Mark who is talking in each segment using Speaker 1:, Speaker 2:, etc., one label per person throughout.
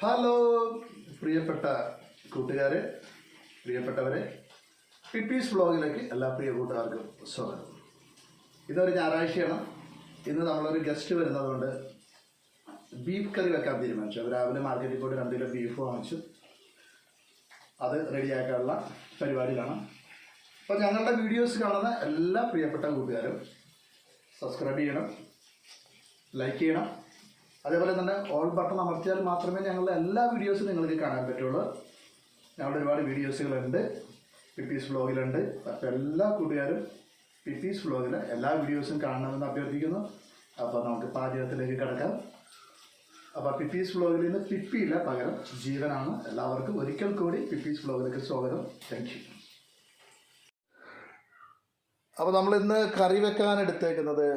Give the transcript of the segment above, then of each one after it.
Speaker 1: Hello പ്രിയപ്പെട്ട കൂട്ടുകാരെ പ്രിയപ്പെട്ടവരെ പിപ്പീസ് വ്ളോഗിലേക്ക് എല്ലാ പ്രിയ കൂട്ടുകാർക്കും സ്വാഗതം. ഇതൊരു ഞായറാഴ്ചയാണ്. ഇന്ന് നമ്മളൊരു ഗസ്റ്റ് വരുന്നതുകൊണ്ട് ബീഫ് കറി വെക്കാൻ തീരുമാനിച്ചു. രാവിലെ മാർക്കറ്റിൽ പോയിട്ട് രണ്ട് കിലോ ബീഫ് വാങ്ങിച്ചു. അത് റെഡിയാക്കാനുള്ള പരിപാടിയിലാണ് അപ്പോൾ ഞങ്ങളുടെ വീഡിയോസ് കാണുന്ന എല്ലാ പ്രിയപ്പെട്ട കൂട്ടുകാരും സബ്സ്ക്രൈബ് ചെയ്യണം ലൈക്ക് ചെയ്യണം അതേപോലെ തന്നെ ഓൾ ബട്ടൺ അമർത്തിയാൽ മാത്രമേ ഞങ്ങളുടെ എല്ലാ വീഡിയോസും നിങ്ങൾക്ക് കാണാൻ പറ്റുള്ളൂ. ഞങ്ങളുടെ ഒരുപാട് വീഡിയോസുകളുണ്ട്. പിപ്പീസ് വ്ളോഗിലുണ്ട് അപ്പോൾ എല്ലാ കൂട്ടുകാരും പിപ്പീസ് വ്ളോഗിലെ എല്ലാ വീഡിയോസും കാണണമെന്ന് അഭ്യർത്ഥിക്കുന്നു. അപ്പോൾ നമുക്ക് പാചകത്തിലേക്ക് കിടക്കാം. അപ്പോൾ പിപ്പീസ് വ്ളോഗിൽ നിന്ന് പിപ്പിയില്ല പകരം ജീവനാണ്. എല്ലാവർക്കും ഒരിക്കൽ കൂടി പിപ്പീസ് വ്ളോഗിലേക്ക് സ്വാഗതം. താങ്ക് യു അപ്പോൾ നമ്മൾ ഇന്ന് കറി വെക്കാൻ എടുത്തേക്കുന്നത്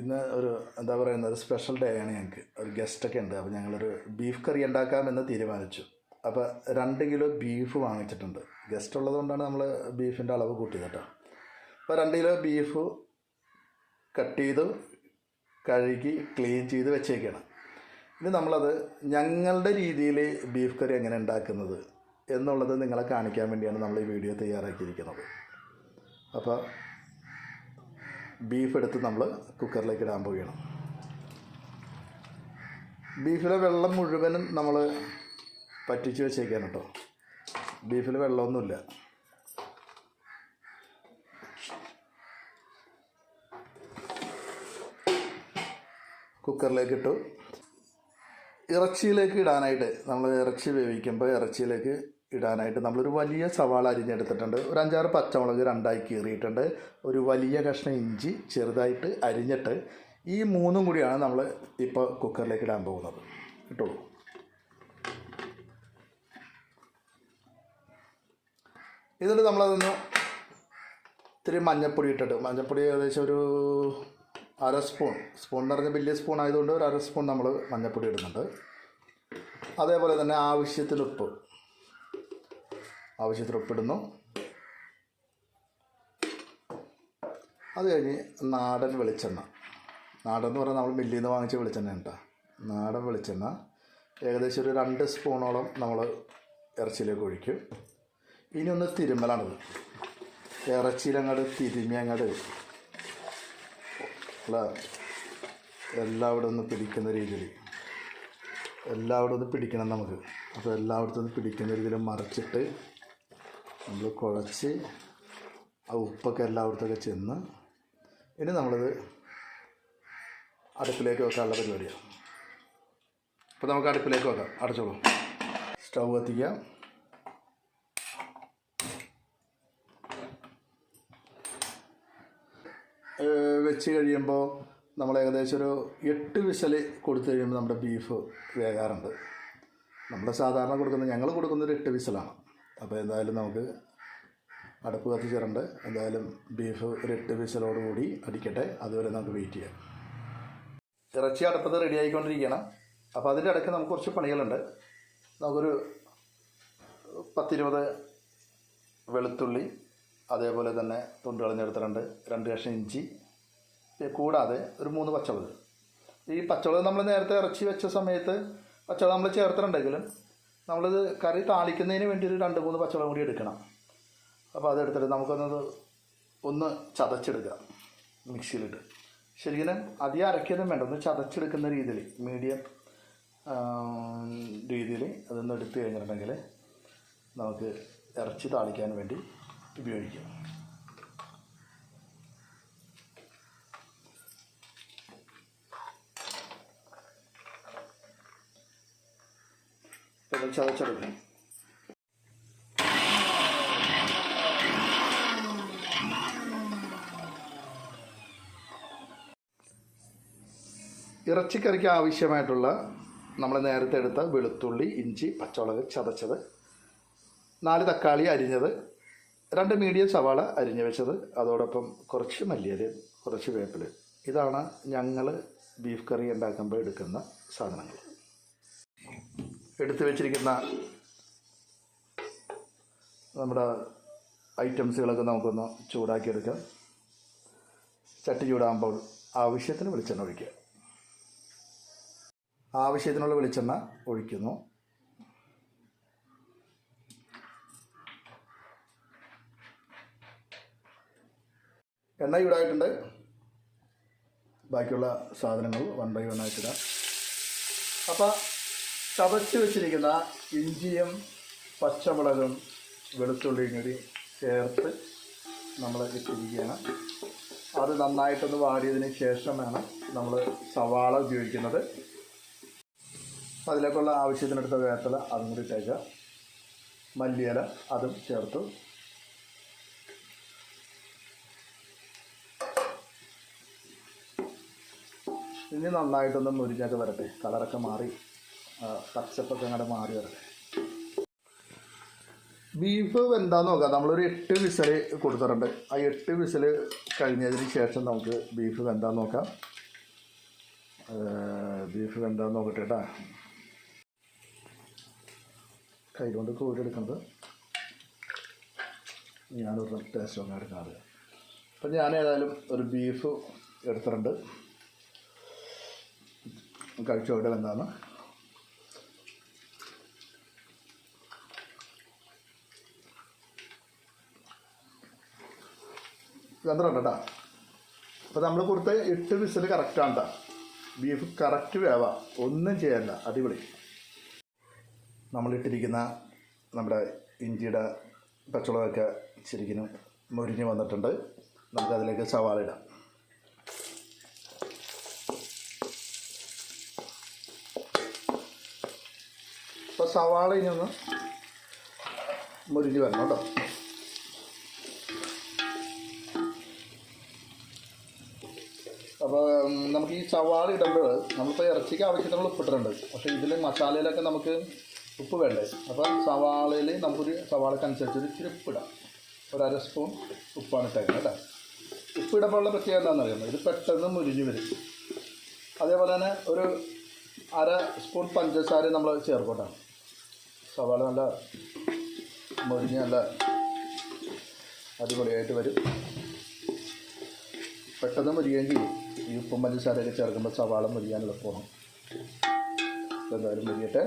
Speaker 1: ഇന്ന് ഒരു എന്താ പറയുന്നത് ഒരു സ്പെഷ്യൽ ഡേ ആണ് ഞങ്ങൾക്ക് ഒരു ഗസ്റ്റൊക്കെ ഉണ്ട്. അപ്പോൾ ഞങ്ങളൊരു ബീഫ് കറി ഉണ്ടാക്കാമെന്ന് തീരുമാനിച്ചു. അപ്പോൾ രണ്ട് കിലോ ബീഫ് വാങ്ങിച്ചിട്ടുണ്ട്. ഗസ്റ്റ് ഉള്ളതുകൊണ്ടാണ് നമ്മൾ ബീഫിന്റെ അളവ് കൂട്ടിയത് കേട്ടോ. അപ്പോൾ രണ്ട് കിലോ ബീഫ് കട്ട് ചെയ്ത് കഴുകി ക്ലീൻ ചെയ്ത് വെച്ചേക്കാണ്. ഇനി നമ്മളത് ഞങ്ങളുടെ രീതിയിൽ ബീഫ് കറി എങ്ങനെ ഉണ്ടാക്കുന്നത് എന്നുള്ളത് നിങ്ങളെ കാണിക്കാൻ വേണ്ടിയാണ് നമ്മൾ ഈ വീഡിയോ തയ്യാറാക്കിയിരിക്കുന്നത്. അപ്പോൾ ബീഫ് എടുത്ത് നമ്മൾ കുക്കറിലേക്ക് ഇടാൻ പോവുകയാണ്. ബീഫിലെ വെള്ളം മുഴുവനും നമ്മൾ പറ്റിച്ച് വെച്ചേക്കാണ് കേട്ടോ. ബീഫിൽ വെള്ളമൊന്നുമില്ല. കുക്കറിലേക്ക് ഇട്ടു. ഇറച്ചിയിലേക്ക് ഇടാനായിട്ട് നമ്മൾ ഇറച്ചി വേവിക്കുമ്പോൾ ഇറച്ചിയിലേക്ക് ഇടാനായിട്ട് നമ്മളൊരു വലിയ സവാള അരിഞ്ഞെടുത്തിട്ടുണ്ട്. ഒരു അഞ്ചാറ് പച്ചമുളക് രണ്ടായി കീറിയിട്ടുണ്ട്. ഒരു വലിയ കഷ്ണം ഇഞ്ചി ചെറുതായിട്ട് അരിഞ്ഞിട്ട് ഈ മൂന്നും കൂടിയാണ് നമ്മൾ ഇപ്പോൾ കുക്കറിലേക്ക് ഇടാൻ പോകുന്നത്. കിട്ടുള്ളൂ എന്നിട്ട് നമ്മളതൊന്ന് ഇത്തിരി മഞ്ഞപ്പൊടി ഇട്ടിട്ട് മഞ്ഞപ്പൊടി ഏകദേശം ഒരു അര സ്പൂൺ സ്പൂൺ എന്ന് പറഞ്ഞാൽ വലിയ സ്പൂൺ ആയതുകൊണ്ട് ഒരു അര സ്പൂൺ നമ്മൾ മഞ്ഞപ്പൊടി ഇടുന്നുണ്ട്. അതേപോലെ തന്നെ ആവശ്യത്തിന് ഉപ്പ്. ആവശ്യത്തിന് ഉപ്പിടുന്നു അത് കഴിഞ്ഞ് നാടൻ വെളിച്ചെണ്ണ. നാടൻ എന്ന് പറഞ്ഞാൽ നമ്മൾ മില്ലിൽ നിന്ന് വാങ്ങിച്ച വെളിച്ചെണ്ണ കേട്ടോ. നാടൻ വെളിച്ചെണ്ണ. ഏകദേശം ഒരു രണ്ട് സ്പൂണോളം നമ്മൾ ഇറച്ചിയിലേക്ക് ഒഴിക്കും. ഇനി ഒന്ന് തിരുമ്മലാണത് ഇറച്ചിയിലങ്ങട് തിരുമ്മി അങ്ങട് അല്ല എല്ലാവിടെ ഒന്ന് പിടിക്കുന്ന രീതിയിൽ. എല്ലാവിടെ ഒന്ന് പിടിക്കണം നമുക്ക്. അപ്പോൾ എല്ലായിടത്തും പിടിക്കുന്ന രീതിയിൽ മറിച്ചിട്ട് നമ്മൾ കുഴച്ച് ആ ഉപ്പൊക്കെ എല്ലായിടത്തൊക്കെ ചെന്ന് ഇനി നമ്മളത് അടുപ്പിലേക്ക് വെക്കാനുള്ള പരിപാടിയാണ് അപ്പോൾ നമുക്ക് അടുപ്പിലേക്ക് വെക്കാം. അടച്ചോളൂ. സ്റ്റൗ കത്തിക്കാം. വെച്ച് കഴിയുമ്പോൾ നമ്മൾ ഏകദേശം ഒരു എട്ട് വിശൽ കൊടുത്തു കഴിയുമ്പോൾ നമ്മുടെ ബീഫ് വേകാറുണ്ട്. നമ്മൾ സാധാരണ കൊടുക്കുന്ന ഞങ്ങൾ കൊടുക്കുന്നത് ഒരു എട്ട് വിസലാണ്. അപ്പോൾ എന്തായാലും നമുക്ക് അടുപ്പ് കത്തിച്ചിട്ടുണ്ട് എന്തായാലും ബീഫ് ഒരു എട്ട് വിസലോടുകൂടി അടിക്കട്ടെ. അതുവരെ നമുക്ക് വെയിറ്റ് ചെയ്യാം. ഇറച്ചി അടുപ്പത്ത് റെഡി ആയിക്കൊണ്ടിരിക്കുകയാണ്. അപ്പോൾ അതിന്റെ ഇടയ്ക്ക് നമുക്ക് കുറച്ച് പണികളുണ്ട്. നമുക്കൊരു പത്തിരുപത് വെളുത്തുള്ളി അതേപോലെ തന്നെ തുണ്ട് കളഞ്ഞെടുത്തിട്ടുണ്ട്. രണ്ട് കഷ്ണം ഇഞ്ചി. കൂടാതെ ഒരു മൂന്ന് പച്ചമുളക്. ഈ പച്ചമുളക് നമ്മൾ നേരത്തെ ഇറച്ചി വെച്ച സമയത്ത് പച്ചമുളക് നമ്മൾ ചേർത്തിട്ടുണ്ടെങ്കിലും നമ്മളിത് കറി താളിക്കുന്നതിന് വേണ്ടി ഒരു രണ്ട് മൂന്ന് പച്ചമുളക് കൂടി എടുക്കണം. അപ്പോൾ അതെടുത്തിട്ട് നമുക്കൊന്നത് ഒന്ന് ചതച്ചെടുക്കാം മിക്സിയിലിട്ട്. ശരിക്കും അധികം അരയ്ക്കൊന്നും വേണ്ട. ഒന്ന് ചതച്ചെടുക്കുന്ന രീതിയിൽ മീഡിയം രീതിയിൽ അതൊന്ന് എടുത്തു കഴിഞ്ഞിട്ടുണ്ടെങ്കിൽ നമുക്ക് ഇറച്ചി താളിക്കാൻ വേണ്ടി ഉപയോഗിക്കാം. ഇപ്പം ഇത് ചതച്ചെടുക്കാം ഇറച്ചിക്കറിക്ക് ആവശ്യമായിട്ടുള്ള നമ്മൾ നേരത്തെ എടുത്ത വെളുത്തുള്ളി ഇഞ്ചി പച്ചമുളക് ചതച്ചത് നാല് തക്കാളി അരിഞ്ഞത് രണ്ട് മീഡിയം സവാള അരിഞ്ഞു വെച്ചത് അതോടൊപ്പം കുറച്ച് മല്ലിയൽ കുറച്ച് വേപ്പില. ഇതാണ് ഞങ്ങൾ ബീഫ് കറി ഉണ്ടാക്കുമ്പോൾ എടുക്കുന്ന സാധനങ്ങൾ. എടുത്തു വെച്ചിരിക്കുന്ന നമ്മുടെ ഐറ്റംസുകളൊക്കെ നമുക്കൊന്ന് ചൂടാക്കിയെടുക്കാം. ചട്ടി ചൂടാകുമ്പോൾ ആവശ്യത്തിന് വെളിച്ചെണ്ണ ഒഴിക്കുക. ആവശ്യത്തിനുള്ള വെളിച്ചെണ്ണ ഒഴിക്കുന്നു. എണ്ണ ചൂടായിട്ടുണ്ട്. ബാക്കിയുള്ള സാധനങ്ങൾ വൺ ബൈ വൺ ആയിട്ടിടാം അപ്പോൾ ചതച്ച് വെച്ചിരിക്കുന്ന ഇഞ്ചിയും പച്ചമുളകും വെളുത്തുള്ളിയും കൂടി ചേർത്ത് നമ്മൾ ഇട്ടിരിക്കുകയാണ്. അത് നന്നായിട്ടൊന്ന് വാടിയതിന് ശേഷം വേണം നമ്മൾ സവാള ഉപയോഗിക്കുന്നത്. അതിലേക്കുള്ള ആവശ്യത്തിനടുത്ത വേത്തല അതും കൂടി ഇട്ടേക്കുക മല്ലിയില അതും ചേർത്തു. ഇനി നന്നായിട്ടൊന്ന് മുരിഞ്ഞൊക്കെ വരട്ടെ. കളറൊക്കെ മാറി. പച്ചപ്പൊക്കെ അങ്ങോട്ട് മാറി വരട്ടെ. ബീഫ് എന്താന്ന് നോക്കാം. നമ്മളൊരു എട്ട് വിസൽ കൊടുത്തിട്ടുണ്ട്. ആ എട്ട് വിസൽ കഴിഞ്ഞതിന് ശേഷം നമുക്ക് ബീഫ് വെന്താന്ന് നോക്കാം. ബീഫ് വെന്താന്ന് നോക്കട്ടെ കേട്ടാ. കൈകൊണ്ട് കോരിയെടുക്കുന്നത് ഞാനൊരു ടേസ്റ്റ് ഒന്നും എടുക്കാറ് അപ്പം ഞാൻ ഏതായാലും ഒരു ബീഫ് എടുത്തിട്ടുണ്ട്. കഴിച്ചോട്ടെ എന്താണ് വെന്തിട്ടുണ്ട് കേട്ടോ അപ്പോൾ നമ്മൾ കൊടുത്ത എട്ട് വിസിൽ കറക്റ്റാണ് കേട്ടോ ബീഫ് കറക്റ്റ് വേവ. ഒന്നും ചെയ്യല്ല അടിപൊളി. നമ്മളിട്ടിരിക്കുന്ന നമ്മുടെ ഇഞ്ചിയുടെ പച്ചമുളകൊക്കെ ശരിക്കും മുരിഞ്ഞ് വന്നിട്ടുണ്ട്. നമുക്കതിലേക്ക് സവാള ഇടാം. അപ്പോൾ സവാള ഇനി ഒന്ന് മുരിഞ്ഞ് വരണം കേട്ടോ അപ്പോൾ നമുക്ക് ഈ സവാള ഇടുമ്പോൾ നമ്മളിപ്പോൾ ഇറച്ചിക്ക് ആവശ്യത്തിനുള്ള ഉപ്പിട്ടിട്ടുണ്ട്. പക്ഷേ ഇതിൽ മസാലയിലൊക്കെ നമുക്ക് ഉപ്പ് വേണ്ടേ? അപ്പോൾ സവാളയിൽ നമുക്കൊരു സവാളക്കനുസരിച്ച് ഒരു ഇച്ചിരി ഉപ്പിടാം. ഒരു അര സ്പൂൺ ഉപ്പാണ് ഇട്ടേക്കുന്നത് കേട്ടോ. ഉപ്പിടുമ്പോഴുള്ള പ്രത്യേകത എന്താണെന്ന് അറിയുന്നത് ഇത് പെട്ടെന്ന് മുരിഞ്ഞ് വരും. അതേപോലെ തന്നെ ഒരു അര സ്പൂൺ പഞ്ചസാര നമ്മൾ ചേർക്കട്ടെ. സവാള നല്ല മുരിഞ്ഞ് നല്ല അടിപൊളിയായിട്ട് വരും. പെട്ടെന്ന് മുരിയുകയും ചെയ്യും. ഈ ഉപ്പും പഞ്ചസാരയൊക്കെ ചേർക്കുമ്പോൾ സവാള മുരിയാൻ എളുപ്പമാണ് എന്തായാലും മുരിയട്ടെ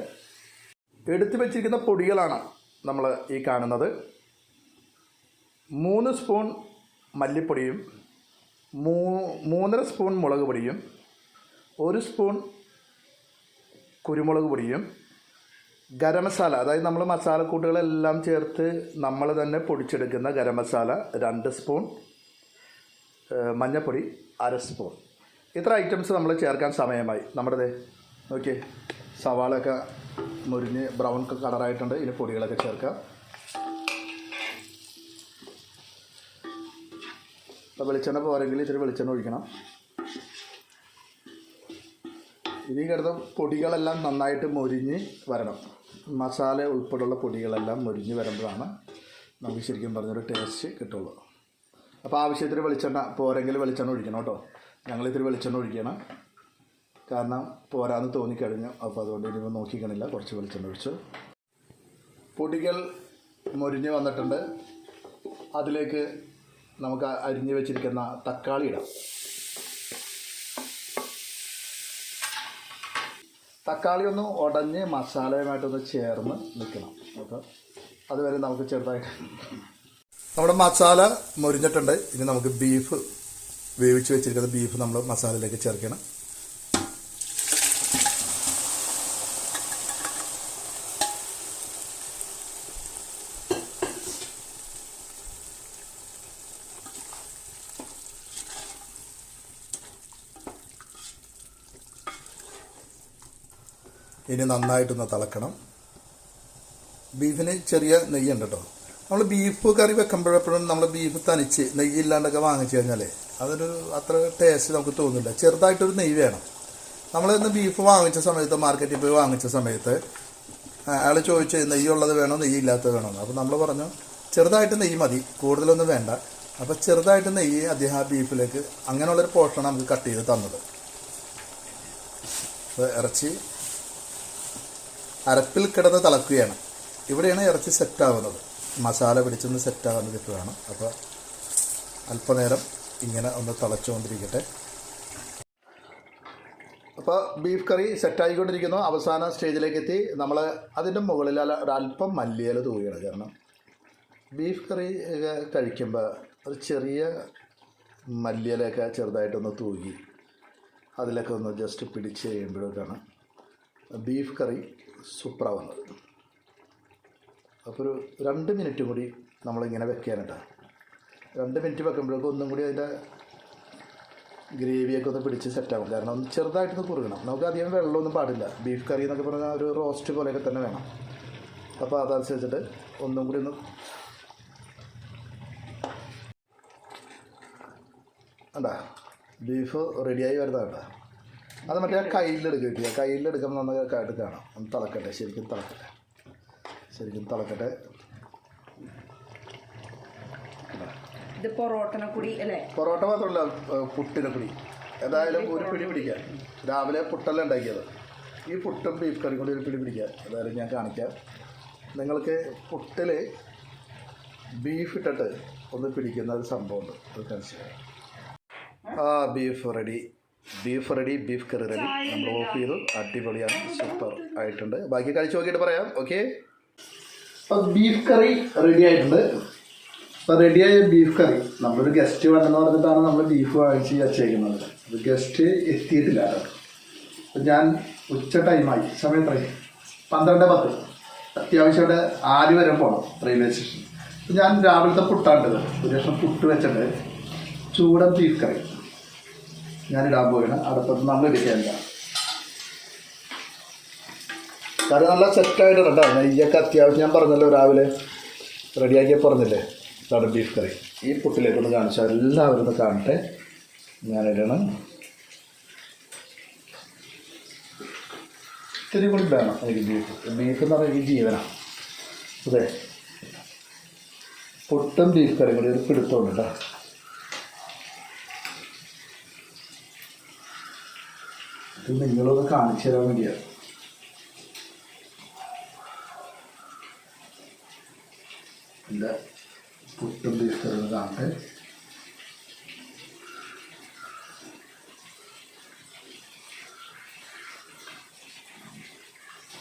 Speaker 1: എടുത്തു വെച്ചിരിക്കുന്ന പൊടികളാണ് നമ്മൾ ഈ കാണുന്നത്. മൂന്ന് സ്പൂൺ മല്ലിപ്പൊടിയും മൂ മൂന്നര സ്പൂൺ മുളക് പൊടിയും ഒരു സ്പൂൺ കുരുമുളക് പൊടിയും ഗരം മസാല അതായത് നമ്മൾ മസാലക്കൂട്ടുകളെല്ലാം ചേർത്ത് നമ്മൾ തന്നെ പൊടിച്ചെടുക്കുന്ന ഗരം മസാല രണ്ട് സ്പൂൺ മഞ്ഞൾപ്പൊടി അര സ്പൂൺ. ഇത്ര ഐറ്റംസ് നമ്മൾ ചേർക്കാൻ സമയമായി. നമ്മുടെ ദേ നോക്കിയേ. സവാളയൊക്കെ മുരിഞ്ഞ് ബ്രൗൺ കളറായിട്ടുണ്ട് ഇനി പൊടികളൊക്കെ ചേർക്കാം. അപ്പോൾ വെളിച്ചെണ്ണ പോരെങ്കിൽ ഇച്ചിരി വെളിച്ചെണ്ണ ഒഴിക്കണം. ഇനി കിടന്ന പൊടികളെല്ലാം നന്നായിട്ട് മൊരിഞ്ഞ് വരണം. മസാല ഉൾപ്പെടെയുള്ള പൊടികളെല്ലാം മൊരിഞ്ഞ് വരുമ്പോഴാണ് നമുക്ക് ശരിക്കും പറഞ്ഞൊരു ടേസ്റ്റ് കിട്ടുള്ളൂ. അപ്പോൾ ആവശ്യത്തിന് വെളിച്ചെണ്ണ പോരെങ്കിൽ വെളിച്ചെണ്ണ ഒഴിക്കണം കേട്ടോ. ഞങ്ങളിത്തിരി വെളിച്ചെണ്ണ ഒഴിക്കണം. കാരണം പോരാന്ന് തോന്നിക്കഴിഞ്ഞു. അപ്പോൾ അതുകൊണ്ട് ഇനിയിപ്പോൾ നോക്കിക്കണില്ല. കുറച്ച് വെളിച്ചെണ്ണ ഒഴിച്ചു. പൊടികൾ മൊരിഞ്ഞ് വന്നിട്ടുണ്ട്. അതിലേക്ക് നമുക്ക് അരിഞ്ഞ് വെച്ചിരിക്കുന്ന തക്കാളി ഇടാം. തക്കാളി ഒന്ന് ഉടഞ്ഞ് മസാലയുമായിട്ടൊന്ന് ചേർന്ന് നിൽക്കണം അപ്പോൾ അതുവരെ നമുക്ക് ചെറുതായിട്ട് നമ്മുടെ മസാല മൊരിഞ്ഞിട്ടുണ്ട്. ഇനി നമുക്ക് ബീഫ് വേവിച്ച് വെച്ചിരിക്കുന്ന ബീഫ് നമ്മൾ മസാലയിലേക്ക് ചേർക്കണം. ഇനി നന്നായിട്ടൊന്ന് തിളക്കണം. ബീഫിന് ചെറിയ നെയ്യുണ്ട് കേട്ടോ നമ്മൾ ബീഫ് കറി വെക്കുമ്പോഴെപ്പോഴും നമ്മൾ ബീഫ് തനിച്ച് നെയ്യില്ലാണ്ടൊക്കെ വാങ്ങിച്ചു കഴിഞ്ഞാൽ അതൊരു അത്ര ടേസ്റ്റ് നമുക്ക് തോന്നില്ല ചെറുതായിട്ടൊരു നെയ് വേണം. നമ്മൾ ഇന്ന് ബീഫ് വാങ്ങിച്ച സമയത്ത് മാർക്കറ്റിൽ പോയി വാങ്ങിച്ച സമയത്ത് അയാൾ ചോദിച്ചു നെയ്യുള്ളത് വേണോ നെയ്യ് ഇല്ലാത്തത് വേണോ എന്ന്. അപ്പോൾ നമ്മൾ പറഞ്ഞു ചെറുതായിട്ട് നെയ്യ് മതി കൂടുതലൊന്നും വേണ്ട. അപ്പോൾ ചെറുതായിട്ട് നെയ്യ് അദ്ദേഹം ആ ബീഫിലേക്ക് അങ്ങനെയുള്ളൊരു പോർഷൻ നമുക്ക് കട്ട് ചെയ്ത് തന്നത്. ഇറച്ചി അരപ്പിൽ കിടന്ന് തിളക്കുകയാണ്. ഇവിടെയാണ് ഇറച്ചി സെറ്റാവുന്നത് മസാല പിടിച്ചൊന്ന് സെറ്റാകുന്നത് ഇപ്പോഴാണ് അപ്പോൾ അല്പനേരം ഇങ്ങനെ ഒന്ന് തിളച്ചുകൊണ്ടിരിക്കട്ടെ. അപ്പോൾ ബീഫ് കറി സെറ്റായിക്കൊണ്ടിരിക്കുന്നു അവസാന സ്റ്റേജിലേക്ക് എത്തി. നമ്മൾ അതിന്റെ മുകളിൽ ഒരല്പം മല്ലിയില തൂവുകയാണ് കാരണം ബീഫ് കറി കഴിക്കുമ്പോൾ ഒരു ചെറിയ മല്ലിയിലൊക്കെ ചെറുതായിട്ടൊന്ന് തൂകി അതിലൊക്കെ ഒന്ന് ജസ്റ്റ് പിടിച്ച് കഴിയുമ്പോഴേക്കാണ് ബീഫ് കറി സൂപ്പറാവുന്നത് അപ്പോൾ ഒരു രണ്ട് മിനിറ്റ് കൂടി നമ്മളിങ്ങനെ വെക്കാനുണ്ട് രണ്ട് മിനിറ്റ് വെക്കുമ്പോഴേക്കും ഒന്നും കൂടി അതിന്റെ ഗ്രേവിയൊക്കെ ഒന്ന് പിടിച്ച് സെറ്റാകും കാരണം ഒന്ന് ചെറുതായിട്ടൊന്ന് കുറുകണം. നമുക്ക് അധികം വെള്ളമൊന്നും പാടില്ല. ബീഫ് കറി എന്നൊക്കെ പറഞ്ഞാൽ ഒരു റോസ്റ്റ് പോലെയൊക്കെ തന്നെ വേണം. അപ്പോൾ അതനുസരിച്ചിട്ട് ഒന്നും കൂടി ഒന്ന് അണ്ടാ ബീഫ് റെഡിയായി വരുന്നതാണ്ട അത് മറ്റേ കയ്യിലെടുക്കുക കിട്ടിയ. കയ്യിലെടുക്കുമ്പോൾ കാട്ട് കാണാം. ഒന്ന് തിളക്കട്ടെ. ശരിക്കും തിളക്കട്ടെ. ശരിക്കും തിളക്കട്ടെ.
Speaker 2: ഇത് പൊറോട്ടനെ കൂടി അല്ലേ?
Speaker 1: പൊറോട്ട മാത്രമല്ല പുട്ടിനെ കുടി ഏതായാലും ഒരു പിടി പിടിക്കാം. രാവിലെ പുട്ടല്ല ഉണ്ടാക്കിയത്. ഈ പുട്ടും ബീഫ് കറി കൂടി ഒരു പിടി പിടിക്കാം. ഏതായാലും ഞാൻ കാണിക്കാം. നിങ്ങൾക്ക് പുട്ടിൽ ബീഫ് ഇട്ടിട്ട് ഒന്ന് പിടിക്കുന്ന ഒരു സംഭവമുണ്ട്. അത് കാണിച്ചു ആ beef ready beef ready beef കറി റെഡി നമ്മൾ ഓഫ് ചെയ്തു. അടിപൊളിയാണ്. സൂപ്പർ ആയിട്ടുണ്ട്. ബാക്കി കഴിച്ച് നോക്കിയിട്ട് പറയാം. ഓക്കെ അപ്പോൾ ബീഫ് കറി റെഡി ആയിട്ടുണ്ട്. അപ്പോൾ റെഡിയായ ബീഫ് കറി. നമ്മളൊരു ഗസ്റ്റ് വേണമെന്ന് പറഞ്ഞിട്ടാണ് നമ്മൾ ബീഫ് വാങ്ങിച്ച് വെച്ചേക്കുന്നത്. അപ്പോൾ ഗസ്റ്റ് എത്തിയിട്ടില്ല അപ്പോൾ ഞാൻ ഉച്ച ടൈമായി സമയം എത്രയും പന്ത്രണ്ട് പത്ത്. അത്യാവശ്യമായിട്ട് ആര് വരെ പോകണം റെയിൽവേ സ്റ്റേഷൻ ഞാൻ രാവിലത്തെ പുട്ടാണ്ടത് ഒരു ലക്ഷം പുട്ട് വെച്ചിട്ട് ചൂടൻ ബീഫ് കറി. ഞാൻ ഇടാൻ പോവുകയാണ് അടുപ്പത്ത് നമ്മൾ ഇരിക്കാനില്ല കറി നല്ല സെറ്റായിട്ട് കേട്ടോ നെയ്യൊക്കെ അത്യാവശ്യം ഞാൻ പറഞ്ഞല്ലോ രാവിലെ. റെഡിയാക്കിയാൽ പറഞ്ഞില്ലേ? ഇതാണ് ബീഫ് കറി ഈ പുട്ടിലേക്ക് ഒന്ന് കാണിച്ചാൽ എല്ലാവരും ഒന്ന് കാണട്ടെ. ഞാനിടണം. ഇത്തിരി കൂടി വേണം എനിക്ക് ബീഫ് ബീഫ് എന്ന് പറഞ്ഞാൽ എനിക്ക് ജീവനാണ് അതെ. പുട്ടും ബീഫ് കറിയും കൂടി ഒരു പിടുത്തമുണ്ട് കേട്ടോ ഇത് നിങ്ങളൊന്ന് കാണിച്ചു തരാൻ വേണ്ടിയാണ് എന്റെ പുട്ടും ബീഫ് കറി ഒന്ന് കാണട്ടെ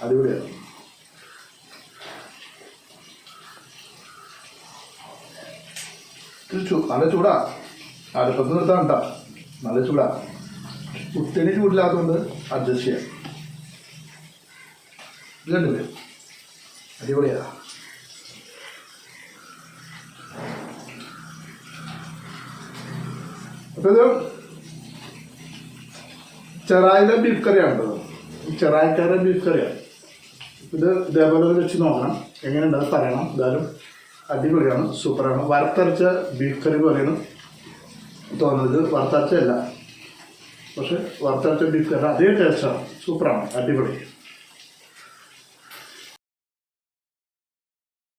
Speaker 1: അടിപൊളിയാണ് നല്ല ചൂടാ. അടുപ്പത്ത് നിർത്താൻ നല്ല ചൂടാ. പുട്ടിന് ചൂടില്ലാത്തതുകൊണ്ട് അഡ്ജസ്റ്റ് ചെയ്യാം. ഇത് കണ്ടില്ലേ? അപ്പോൾ ഇത് ചെറായിലെ ബീഫ് കറിയാണ് ചെറായിക്കാരുടെ ബീഫ് കറിയാണ് ഇത് ഇതേപോലെ വെച്ച് നോക്കണം. എങ്ങനെയുണ്ട് അത് പറയണം. എന്തായാലും അടിപൊളിയാണ് സൂപ്പറാണ്. വറുത്തരച്ച ബീഫ് കറി പോലെയാണ് തോന്നുന്നത്. വറുത്തരച്ചല്ല പക്ഷെ വറുത്തരച്ച ബീഫ് കറി അതേ ടേസ്റ്റാണ് സൂപ്പറാണ്. അടിപൊളി.